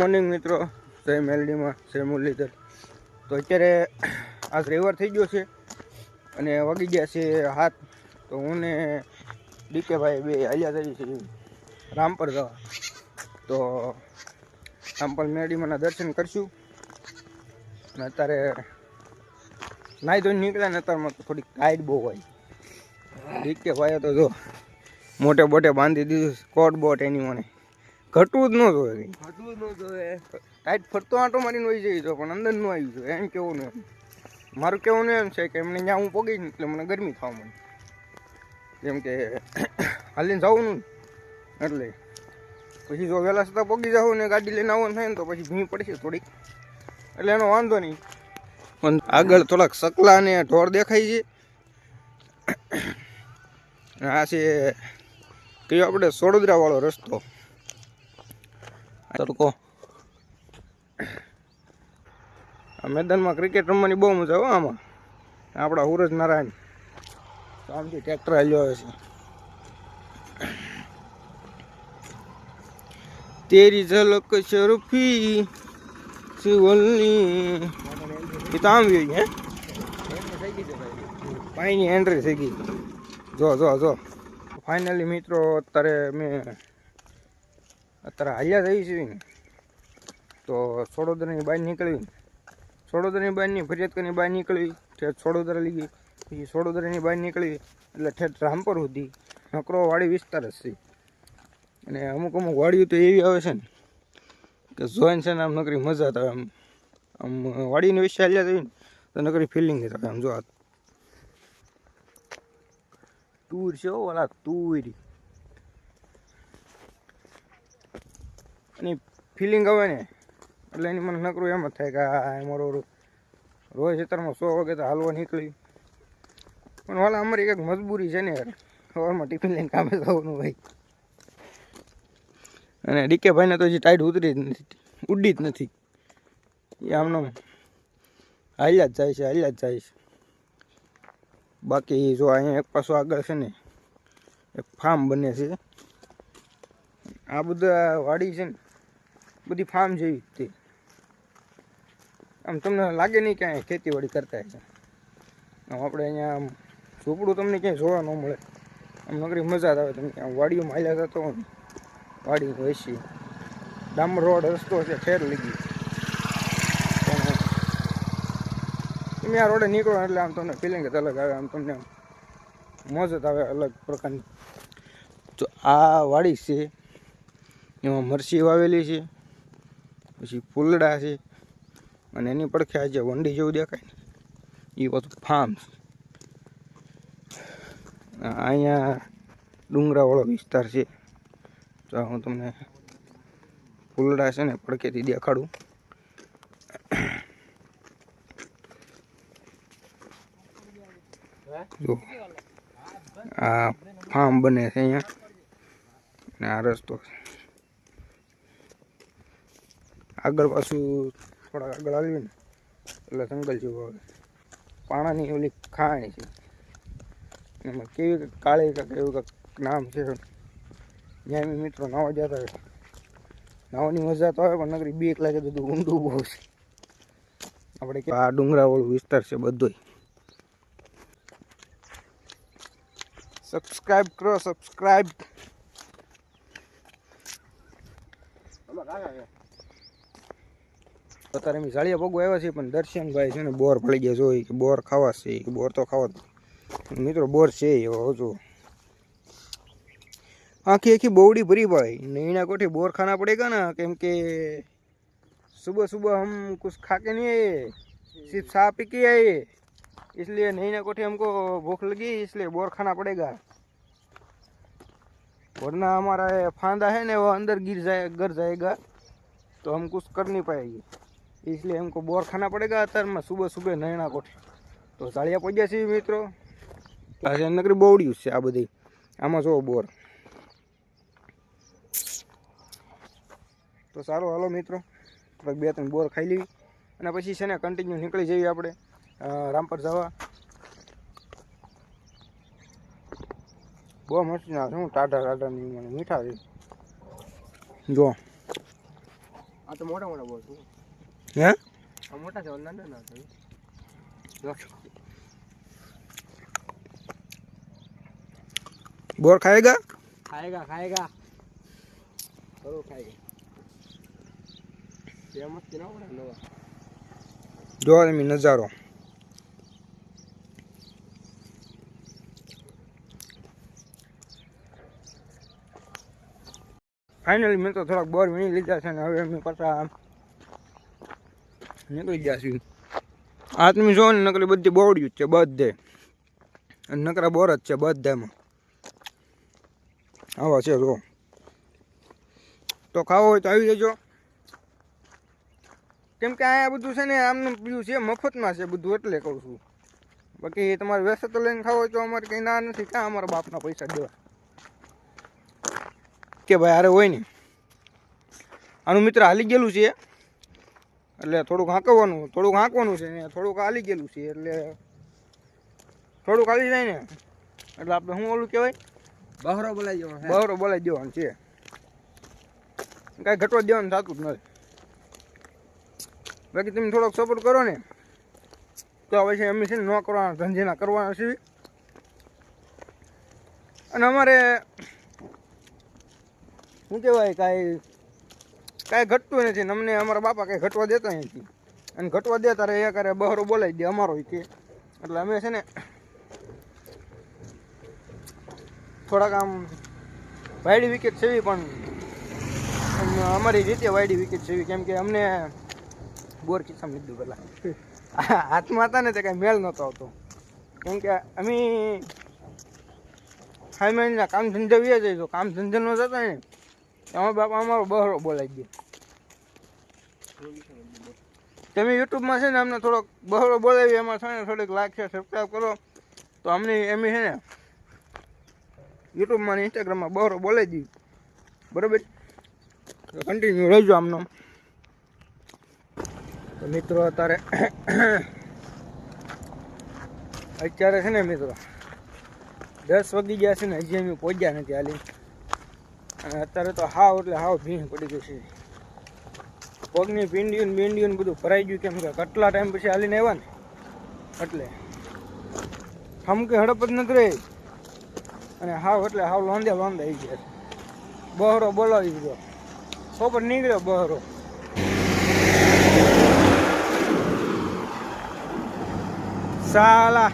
Morning મિત્રો. જય મેલડીમાં, જય મુરલીધર. તો અત્યારે આજ રવિવાર થઈ ગયો છે અને વાગી ગયા છે હાથ તો હું ને ડીકે ભાઈ બે હાલ્યા થઈ છે રામપર જવા. તો રામપર મેરડીમાંના દર્શન કરશું. અને અત્યારે નાહી ધોઈને નીકળ્યા ને અત્યારમાં થોડીક ટાઈટ બહુ હોય. ડીકે ભાઈ તો જો મોટે બોટે બાંધી દીધું કોટ બોટ એની મને ઘટવું જ ન જોઈએ. ઘટવું જ ન જોઈએ. ટાઈટ ફરતો આંટો મારીને વહી જઈ તો પણ અંદરનું આવી છે એમ કેવું ને? મારું કેવું એમ છે કે એમને ત્યાં હું પગી એટલે મને ગરમી થવા મને જેમ કે હાલીને જવું નું એટલે પછી જો વહેલા સતા પગી જાઉં ને, ગાડી લઈને આવવાનું થાય ને, તો પછી ભીં પડશે થોડીક. એટલે એનો વાંધો નહીં. પણ આગળ થોડાક સકલા ને ઢોર દેખાય છે. આ છે, કયો આપણે સોડોદરા વાળો રસ્તો. તડકો આ મેદાનમાં ક્રિકેટ રમવાની બહુ મજા આવે આમાં. આપણા સુરજ નારાયણ. આમથી ટ્રેક્ટર હાલ્યો આવે છે. તેરી ઝલક શરફી શિવલની એ તો આમ ગઈ હે? પાણીની એન્ટ્રી થઈ ગઈ. જો જો જો. ફાઇનલી મિત્રો, અત્યારે મેં અત્યારે હાલ્યા થઈ છે તો સોડોદરાની બહાર નીકળવી. છોડોદરાની બહારની ફરિયાદ કરીને બહાર નીકળવી. ઠેઠ છોડોદરા લઈ ગઈ. પછી સોડોદરાની બહાર નીકળવી. એટલે ઠેઠ રામપર સુધી. નકરો વાડી વિસ્તાર જ છે. અને અમુક અમુક વાડીઓ તો એવી આવે છે ને કે જોઈન છે ને આમ નકરી મજા આવે આમ. આમ વાડીને વિશે હાલ્યા થઈ ને તો નકરી ફિલિંગ જ આવે આમ જો આ ટૂર છે ઓલા તુરી. એની ફિલિંગ આવે ને, એટલે એની મને નકરું એમ જ થાય કે આ અમારો રો- રોજ ખેતરમાં સો વાગે તો હાલવા નીકળી. પણ વાલા અમારી એક મજબૂરી છે ને યાર, સવારમાં ટિફિન લઈને કામે જવાનું ભાઈ અને ડીકે ભાઈને તો હજી ટાઈટ ઉતરી જ નથી, ઉડી જ નથી. એ આમનો હાલ્યા જ જાય છે, હાલ્યા જ જાય છે. બાકી જો અહીંયા એક પાછો આગળ છે ને, એક ફાર્મ બને છે. આ બધા વાડી છે ને બધી ફાર્મ જેવી હતી. આમ તમને લાગે નહીં કે અહીંયા ખેતીવાડી કરતા હશે. આમ આપણે અહીંયા આમ ઝૂંપડું તમને ક્યાંય જોવા ન મળે. આમ નગરી મજા જ આવે તમને. આમ વાડીઓમાં હાલ્યા થતો હોય વાડી વસી ડામર રોડ રસ્તો છે ઠેર લીધી તમે આ રોડે નીકળો એટલે આમ તમને ફિલિંગ જ અલગ આવે. આમ તમને મોજ જ આવે અલગ પ્રકારની. તો આ વાડી છે, એમાં મરસી વાવેલી છે. પછી ફૂલડા છે અને એની પડખે આ જે વંડી જેવું દેખાય ને. એ બધું ફાર્મ છે. અહીંયા ડુંગરાવાળો વિસ્તાર છે. તો હું તમને ફૂલડા છે ને પડખેથી દેખાડું. જો. આ ફાર્મ બને છે અહીંયા. ને આ રસ્તો છે. આગળ પાછું થોડાક આગળ આવીએ ને, એટલે જંગલ જેવું આવે. પાણાની ઓલી ખાણી છે. એમાં કેવી કાળી કંઈક એવું કંઈક નામ છે. જ્યાં એમ મિત્રો નાવા જતા હોય. નાવાની મજા તો આવે, પણ નગરી બીક લાગે તો ઊંડું બહુ છે. આપણે આ ડુંગરાવાળો વિસ્તાર છે બધોય. સબસ્ક્રાઈબ કરો સબસ્ક્રાઇબ અત્યારે અમે જાળિયા પગો આવ્યા છીએ પણ દર્શનભાઈ છે ને બોર પડી ગયા જોઈ કે બોર ખાવા છે કે બોર તો ખાવા જ. મિત્રો બોર છે એવો જો આખી આખી બોવડી भरी भाई नैना कोठे बोर खाना पड़ेगा ना क्योंकि सुबह सुबह हम कुछ खा के नहीं आए सिर्फ चाय पी के आए इसलिए नैना कोठे हमको भूख लगी इसलिए बोर खाना पड़ेगा वरना हमारा ये फांदा है ना वो अंदर गिर जाए गिर जाएगा तो हम कुछ कर नहीं पाएंगे इसलिए हमको बोर खाना पड़ेगा अतर में सुबह सुबह नैना कोठे તો સાળિયા પહોંચ્યા છીએ મિત્રો આ છે નકરી બોવડ્યું છે આ બધી આમાં જો બોર તો સારું હાલો મિત્રો થોડાક બે ત્રણ બોર ખાઈ લેવી અને પછી છે ને કન્ટિન્યુ નીકળી જઈએ આપણે અ, રામપર જવા બહુ મસ્ત ના શું ટાટા ટાટા ની મને મીઠા છે જો આ તો મોટા મોટા બોલ છે હે? મોટા છે ના ના બોર ખાएगा ખાएगा ખાएगा જરૂર ખાएगा ફેમસ કેના ઓડા નવા. જો એમ નજારો. ફાઇનલી મેં તો થોડાક બોર વીણી લીધા છે ને હવે એમની પાછા નીકળી ગયા છીએ. આ તમે જો ને નકલી બધી બોવડ્યું જ છે બધે. અને નકરા બોર જ છે બધામાં. આવા છે જો. તો ખાવો હોય તો આવી જજો. કેમ કે અહીંયા બધું છે ને આમને પેલું છે મફતમાં છે બધું એટલે કહું છું. બાકી તમારે વ્યસ્ત લઈને ખાવો તો અમારે કંઈ ના નથી. ક્યાં અમારા બાપના પૈસા દેવા. કે ભાઈ અરે હોય ને. આનું મિત્ર હાલી ગયેલું છે. એટલે થોડુંક હાંકવાનું થોડુંક હાંકવાનું છે ને થોડુંક હાલી ગયેલું છે એટલે થોડુંક હાલી જાય ને. એટલે આપણે શું ઓલું કહેવાય? બહરો બોલાઈ જવાનો છે. બહરો બોલાવી દેવાનું છે. કાંઈ ઘટવા દેવાનું થતું જ નથી. બાકી તમે થોડોક સપોર્ટ કરો ને. તો અમે છે ને ન કરવાના ધંધેના કરવાના છે અને અમારે શું કહેવાય કાંઈ કાંઈ ઘટતું નથી. અમને અમારા બાપા કાંઈ ઘટવા દેતા નથી. અને ઘટવા દે તારે એ કરે, બહારો બોલાવી દે, અમારો એટલે અમે છે ને થોડાક આમ વાયડી વિકેટ સેવી પણ અમારી રીતે વાયડી વિકેટ સેવી. કેમ કે અમને બોર ખિસ્સામાં લીધું પેલા. હાથમાં હતા ને તે કાંઈ મેળ નહોતો આવતો. કેમ કે અમે હાઈ મહિના કામ ધંધા વ્યા કામ ધંધે ન જતા ને અમારા બાપા અમારો બહરો બોલાવી દે. તમે યુટ્યુબમાં છે ને અમને થોડોક બહોળો બોલાવી, એમાં છે ને થોડીક લાઈક છે સબસ્ક્રાઈબ કરો. તો અમને એમ છે ને યુટ્યુબમાં ને ઇન્સ્ટાગ્રામમાં બહોળો બોલાવી દીધું. બરોબર? કન્ટિન્યુ રહેજો આમનો. તો મિત્રો અત્યારે અત્યારે છે ને મિત્રો દસ વાગી ગયા છે ને, હજી અમે પહોંચ્યા નથી હાલી. અને અત્યારે તો હાવ એટલે હાવ ભીણ પડી ગઈ છે. પગની પીંડીયું ને બીંડીયું બધું ભરાઈ ગયું કેમ કે કેટલા ટાઈમ પછી હાલીને આવ્યા ને? એટલે હમકે હડપ જ નથી રહી. અને હાવ એટલે હાવ લોંધ્યા લોંધા આવી ગયા બહરો બોલાવી દીધો. ખબર નીકળ્યો બહરો. સાલા.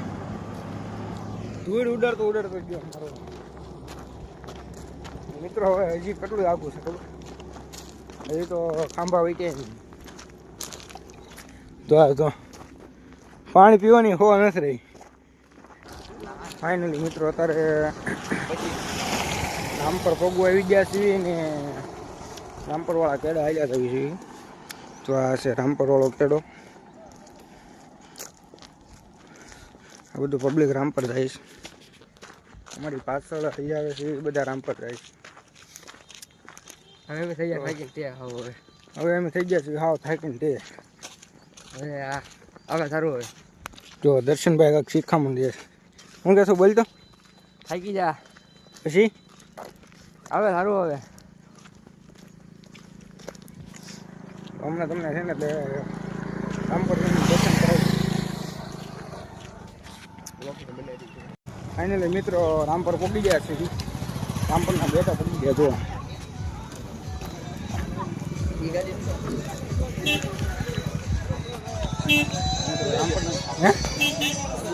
ધૂળ ઉડરતો ઉડરતો ગયો મારો. મિત્રો, હવે હજી કેટલું આગું છે ખબર? હજી તો ખાંભા વીટે તો આ તો પાણી પીવાની હો નથી રહી. ફાઇનલી મિત્રો, અત્યારે રામપર પગું આવી ગયા છીએ ને રામપરવાળા કેડા આવ્યા આવી છીએ તો આ છે રામપરવાળો કેડો આ બધું પબ્લિક રામપર જાય છે. અમારી પાછળ આવી આવે છે, એ બધા રામપર જાય છે. હવે થઈ ગયા ખાઈ તે હવે હવે. અમે થઈ ગયા છીએ હાવ થાકીને તે હવે આ હવે સારું હવે. જો દર્શનભાઈ કાંઈક શીખામણ દે હું કહેશું બોલ તો. થાકી જા. પછી? હવે સારું હવે. હમણાં તમને છે ને તે રામપર દર્શન કરાવી. ફાઇનલી મિત્રો રામપર પહોંચી ગયા છે. રામપરના બેટા પહોંચી ગયા જો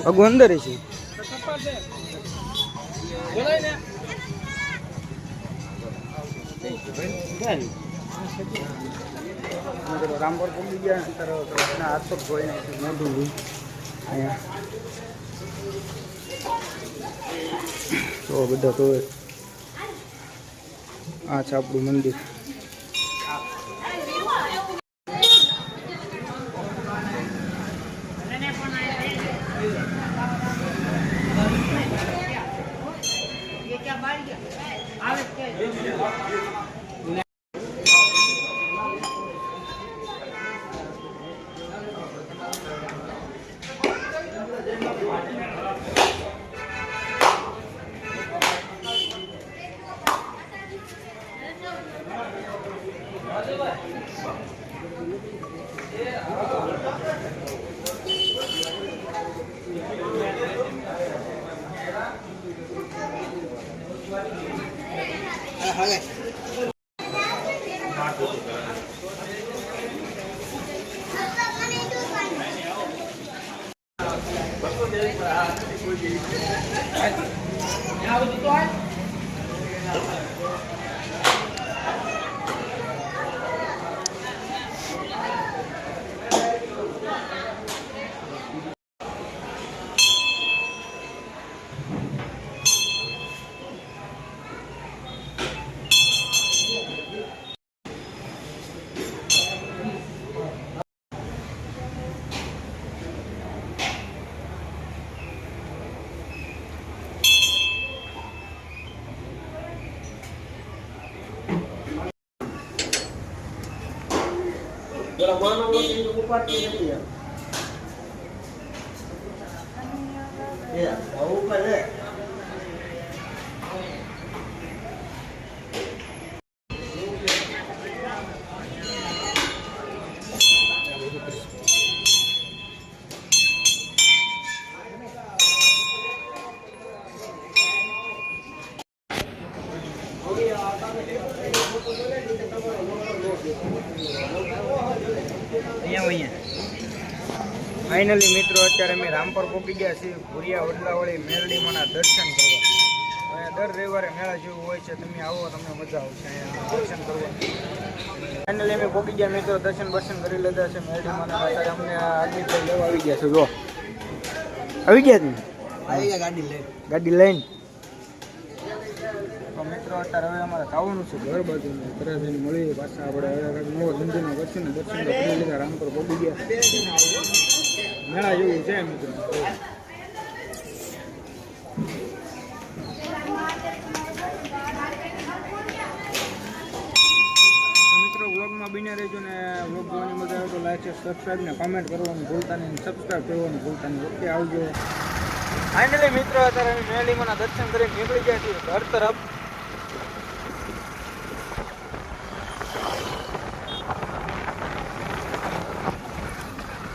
અગુ અંદર છે રામપર પહોંચી ગયા હાથ પગ જોઈને મોઢું. અહીંયા તો બધા તો આ છે આપણું મંદિર 还给？પેલા માનવ નથી ઉપાડતી નથી એમ ઉપર હે ફાઇનલી મિત્રો અત્યારે અમે રામપર પહોંચી ગયા છીએ. ભૂરિયા વડલાવાળી મેરડીમાંના દર્શન કરવા. અહીંયા દર રવિવારે મેળા જેવું હોય છે. તમે આવો તમને મજા આવશે અહીંયા દર્શન કરવા. ફાઇનલી અમે પહોંચી ગયા મિત્રો. દર્શન દર્શન કરી લીધા છે મેરડીમાંના અમને આદમી લેવા આવી ગયા છે. જો. આવી ગયા તમે? ગાડી લઈને. ગાડી લઈને? મિત્રો, અત્યારે હવે અમારે ખાવાનું છે ઘર બાજુ ઘરે જઈને આપણે. નવો ધંધોનો દર્શન તો કરી લીધા, રામપર ગયા. મેળા જેવું છે, મિત્રો. વ્લોગમાં બન્યા રહેજો ને વ્લોગ જોવાની મજા આવે તો લાઈક છે સબસ્ક્રાઈબ ને કમેન્ટ કરવાનું ભૂલતા નહીં સબસ્ક્રાઈબ કરવાનું ભૂલતા નહીં. ઓકે આવજો. ફાઇનલી મિત્રો, અત્યારે મેલીમાના દર્શન કરી નીકળી ગયા છીએ. ઘર તરફ.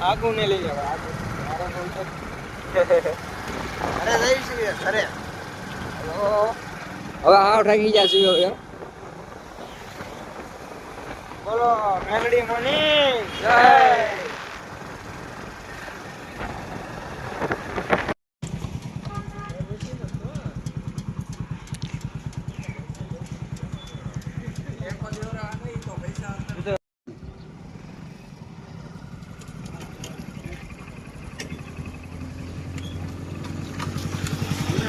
આગું ને લઈ જવા આગું મારો બોલ તો અરે જઈ છીએ અરે. હેલો. હવે આ ઠગી છીએ હવે બોલો મેલડી મોની. જય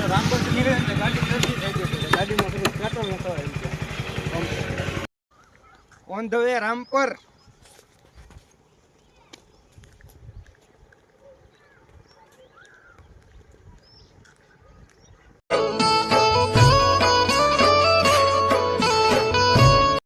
રામપર નીકળે ને ગાડી નથી થઈ જશે પેટ્રોલ નતો ધવે રામપર